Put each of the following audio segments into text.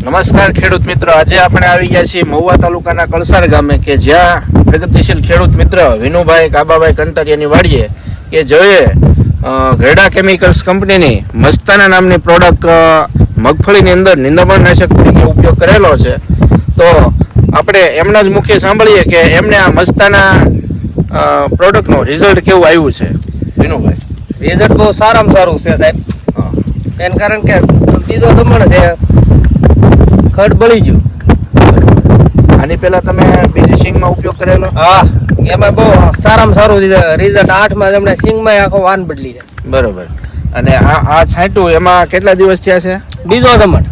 નમસ્કાર ખેડૂત મિત્રો. આજે આપણે આવી ગયા છીએ મહુવા તાલુકાના કળસાર ગામે કે જ્યાં પ્રગતિશીલ ખેડૂત મિત્ર વિનુભાઈ કાબાભાઈ કંટકિયાની વાડીએ કે જેઓએ ઘરડા કેમિકલ્સ કંપનીની મસ્તાના નામની પ્રોડક્ટ મગફળીની અંદર નિંદામણનાશક તરીકે ઉપયોગ કરેલો છે. તો આપણે એમના જ મુખ્ય સાંભળીએ કે એમને આ મસ્તાના પ્રોડક્ટનું રિઝલ્ટ કેવું આવ્યું છે? વિનુભાઈ. રિઝલ્ટ બહુ સારામાં સારું છે સાહેબ. એન કારણ કે બીજો દમણ છે ખડ બળી ગયું. આની પહેલા તમે બીજી સિંગમાં ઉપયોગ કરેલો? હા એમાં બહુ સારામાં સારું રિઝલ્ટ આઠમાં તમને સિંગમાં આખો વાન બદલી જાય બરોબર. અને આ આ છાંટ્યું એમાં કેટલા દિવસ થયા છે? બીજો દમણ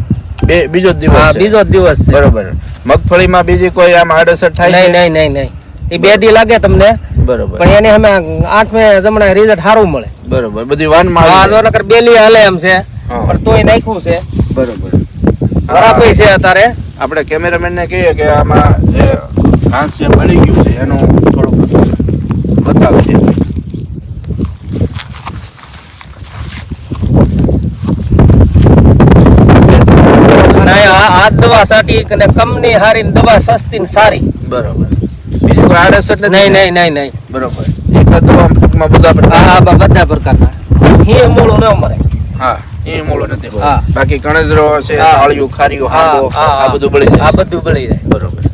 બે બીજો જ હા દિવસ છે. બીજો જ દિવસ છે. બરોબર. મગફળીમાં બીજી કોઈ આમ આડઅસર થાય નહીં નહીં નહીં નહીં. એ બે દી લાગે તમને. બરોબર. પણ એને અમે આઠમે જમણે રિઝલ્ટ સારું મળે. બરોબર. બધી વાનમાં હા તો નકર બેલી હાલે એમ છે. પણ તોય નાખ્યું છે. બરોબર. બરાબર છે અત્યારે? આપણે કેમેરામેન ને કહીએ કે આમાં જે ઘાસ જે બળી ગયું છે એનું થોડુંક બતાવે છે આ આ દવા સાટી અને કંપની હારી ને દવા સસ્તી ને સારી. બરોબર. બીજું આડઅસર નહીં નહીં નહીં નહીં. બરોબર. એક દવા ટૂંકમાં બધા બધા પ્રકારના. હી મૂળું ન મરે. હા. એ મોળો નથી બાકી કણજરો છે. આળિયું ખારિયું આ બધું બળી આ બધું બળી જાય. બરોબર.